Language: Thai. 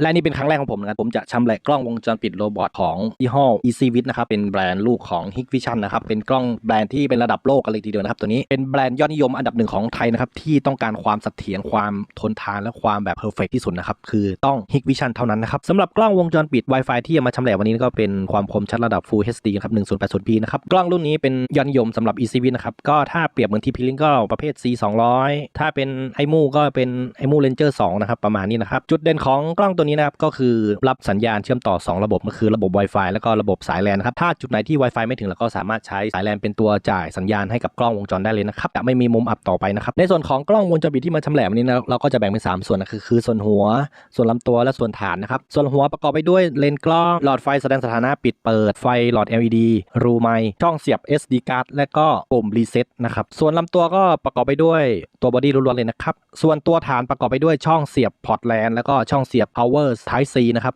และนี่เป็นครั้งแรกของผมนะครับผมจะชำแหละกล้องวงจรปิดโรบอทของยี่ห้อ EasyVid นะครับเป็นแบรนด์ลูกของ Hikvision นะครับเป็นกล้องแบรนด์ที่เป็นระดับโลกกันเลยทีเดียวนะครับตัวนี้เป็นแบรนด์ยอดนิยมอันดับหนึ่งของไทยนะครับที่ต้องการความเสถียรความทนทานและความแบบเพอร์เฟกที่สุดนะครับคือต้อง Hikvision เท่านั้นนะครับสำหรับกล้องวงจรปิด Wi-Fi ที่จะมาชำแหละวันนี้ก็เป็นความคมชัดระดับ Full HD ครับ 1080p นะครับกล้องรุ่นนี้เป็นยอดนิยมสำหรับ EasyVid นะครับก็ถ้าเปรียบเหมือนที่พีลิงก็ประเภท C 200ถ้าเป็นไอมูก็เป็นไอมูเลนเจอร์2นะครับประมาณนี้นะครับจุดเด่นของกล้องตัวนี้นะครับก็คือรับสัญญาณเชื่อมต่อ 2 ระบบก็คือระบบ Wi-Fi แล้วก็ระบบสายแลนนะครับถ้าจุดไหนที่ Wi-Fi ไม่ถึงเราก็สามารถใช้สายแลนเป็นตัวจ่ายสัญญาณให้กับกล้องวงจรได้เลยนะครับจะไม่มีมุมอับต่อไปนะครับในส่วนของกล้องวงจรปิดที่มาชำแหละวันนี้นะเราก็จะแบ่งเป็นสามส่วนนะคือคือส่วนหัว ส่วนลำตัวและส่วนฐานนะครับส่วนหัวประกอบไปด้วยเลนส์กล้องหลอดไฟแสดงสถานะปิดเปิดไฟหลอด LED รูไมช่องเสียบ SD card และก็ปุ่มรีเซ็ตนะครับส่วนลำตัวก็ประกอบไปด้วยตัวบอดี้ล้วนๆเลยนะครับส่วนตัวฐานประกอบไปด้วยช่องเสียบพอร์ตแลนแล้วก็ช่องเสียบ power type C นะครับ